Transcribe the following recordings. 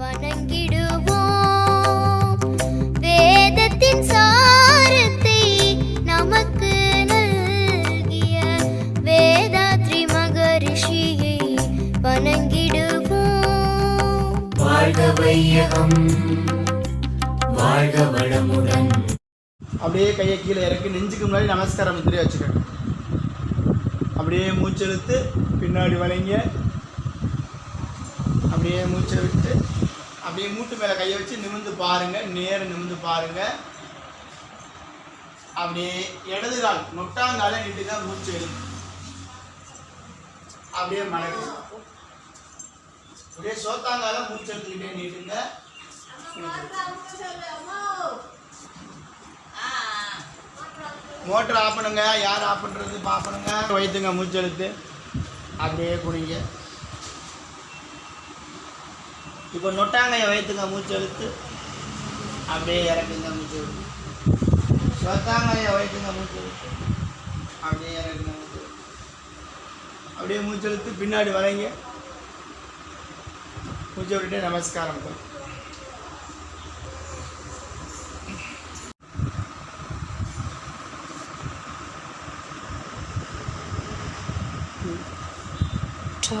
வணங்கிடுவோம். வேதத்தின் சாரத்தை நமக்கு நல்கிய வேதாத்ரி மகரிஷியை வணங்கிடுவோம். வாழ்க வையகம் வாழ்க வளமுடன். அப்படியே கையை கீழே இறக்கி நெஞ்சுக்கு முன்னாடி நமஸ்காரம் முத்திரையை வச்சுக்கணும். அப்படியே மூச்செழுத்து பின்னாடி வளைங்க. அப்படியே மூச்சை விட்டு அப்படியே மூட்டு மேலே கையை வச்சு நிமிர்ந்து பாருங்கள் நேர நிமிந்து பாருங்கள் அப்படியே இடது கால் நொட்டாங்கால தான் மூச்சு எழுத்து அப்படியே மடக்கு. அப்படியே சோத்தாங்கால மூச்சு எடுத்துக்கிட்டே நீட்டுங்க. மோட்டர் ஆஃப் பண்ணுங்க யார் ஆஃப் பண்ணுறது பார்ப்பணுங்க வைத்துங்க எடுத்து. அப்படியே குடிங்க இப்போ நொட்டாங்கையை வயிற்றுங்க மூச்சு எழுத்து அப்படியே இறக்குங்க மூச்செழுத்து வயிற்றுங்க மூச்சு எழுத்து அப்படியே இறக்குங்க மூச்செழுத்து அப்படியே மூச்செழுத்து பின்னாடி வரைங்க மூச்சு விட்டுட்டு நமஸ்காரம் பண்ணுங்க. Two,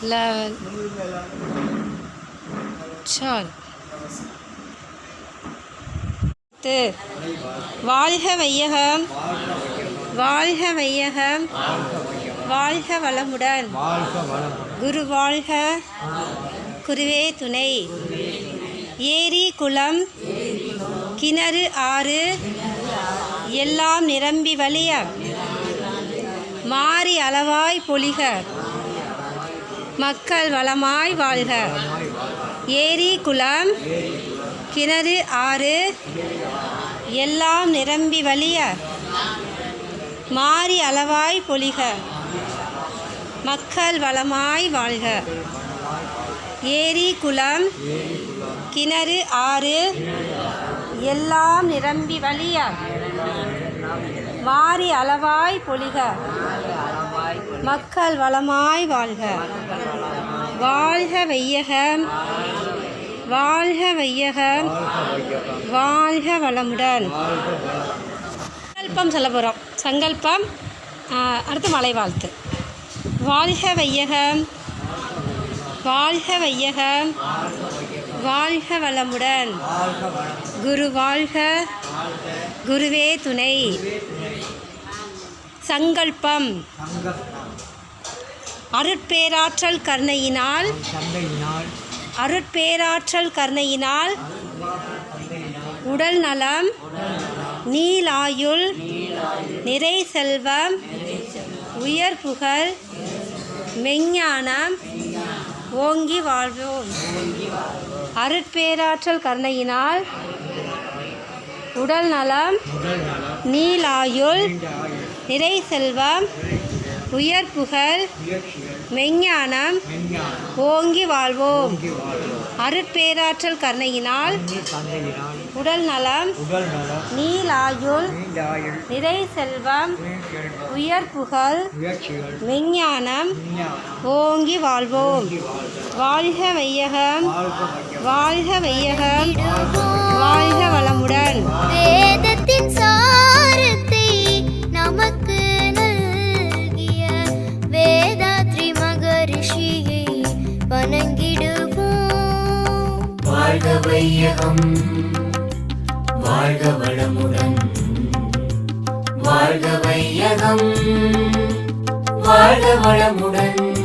Eleven, நிமிர்ந்து து. வாழ்க வையகம் வாழ்க வையகம் வாழ்க வளமுடன் குரு வாழ்க குருவே துணை ஏரி குளம் கிணறு ஆறு எல்லாம் நிரம்பி வழிய மாறி அளவாய் பொழிக மக்கள் வளமாய் வாழ்க. ஏரி குளம் கிணறு ஆறு எல்லாம் நிரம்பி வழிய மாறி அளவாய் பொலிக மக்கள் வளமாய் வாழ்க. ஏரி குளம் கிணறு ஆறு எல்லாம் நிரம்பி வழிய மாறி அளவாய் பொலிக மக்கள் வளமாய் வாழ்க. வாழ்க வையகம். வாழ்க வையகம். வாழ்க வளமுடன். சங்கல்பம் சொல்ல போகிறோம் சங்கல்பம் அடுத்து மலை வாழ்த்து வாழ்க வையகம். வாழ்க வையகம். வாழ்க வளமுடன். குரு வாழ்க. குருவே துணை. சங்கல்பம். அருட்பேராற்றல் கருணையினால் அருட்பேராற்றல் கருணையினால் உடல் நலம் நீலாயுள் நிறை செல்வம் உயர் புகழ் மெஞ்ஞானம் ஓங்கி வாழ்வோம். அருட்பேராற்றல் கருணையினால் உடல் நலம் நீலாயுள் நிறை செல்வம் உயர் புகழ் மெஞ்ஞானம் ஓங்கி வாழ்வோம். அருட்பேராற்றல் கருணையினால் உடல் நலம் நீலாயுள் நிறை செல்வம் உயர் புகழ் மெஞ்ஞானம் ஓங்கி வாழ்வோம். வாழ்க வையகம் வாழ்க வையகம் வாழ்க வளம் வணங்கிடுவோம். வாழ்க வையகம். வாழ்க வளமுடன். வாழ்க வையகம் வாழ்க வளமுடன்.